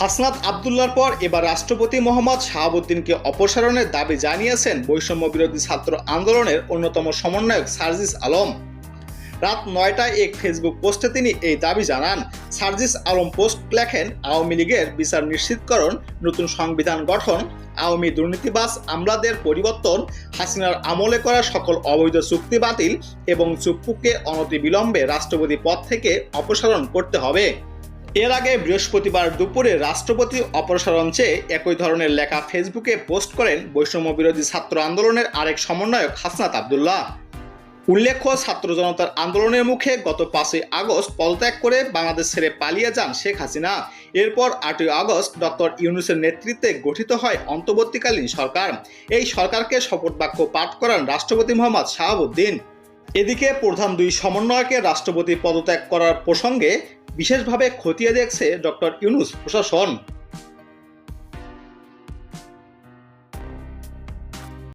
হাসনাত আবদুল্লার পর এবার রাষ্ট্রপতি মোহাম্মদ শাহাবুদ্দিনকে অপসারণের দাবি জানিয়েছেন বৈষম্য বিরোধী ছাত্র আন্দোলনের অন্যতম সমন্বয়ক সার্জিস আলম। রাত নয়টায় এক ফেসবুক পোস্টে তিনি এই দাবি জানান, সার্জিস আলম পোস্ট লেখেন, আওয়ামী লীগের বিচার নিশ্চিতকরণ, নতুন সংবিধান গঠন, আওয়ামী দুর্নীতিবাস আমলাদের পরিবর্তন, হাসিনার আমলে করা সকল অবৈধ চুক্তি বাতিল এবং চুপ্পুকে অনতিবিলম্বে রাষ্ট্রপতি পদ থেকে অপসারণ করতে হবে। এর আগে বৃহস্পতিবার দুপুরে রাষ্ট্রপতি অপসারণ চেয়ে একই ধরনের লেখা ফেসবুকে পোস্ট করেন বৈষম্য বিরোধী ছাত্র আন্দোলনের আরেক সমন্বয়ক হাসনাত আবদুল্লাহ। উল্লেখ্য, ছাত্র জনতার আন্দোলনের মুখে গত পাঁচই আগস্ট পদত্যাগ করে বাংলাদেশ ছেড়ে পালিয়ে যান শেখ হাসিনা। এরপর আটই আগস্ট ডক্টর ইউনুসের নেতৃত্বে গঠিত হয় অন্তর্বর্তীকালীন সরকার। এই সরকারকে শপথ বাক্য পাঠ করান রাষ্ট্রপতি মোহাম্মদ শাহাবুদ্দিন। এদিকে প্রধান দুই সমন্বয়কে রাষ্ট্রপতি পদত্যাগ করার প্রসঙ্গে বিশেষভাবে খতিয়ে দেখছে ডক্টর ইউনুস প্রশাসন।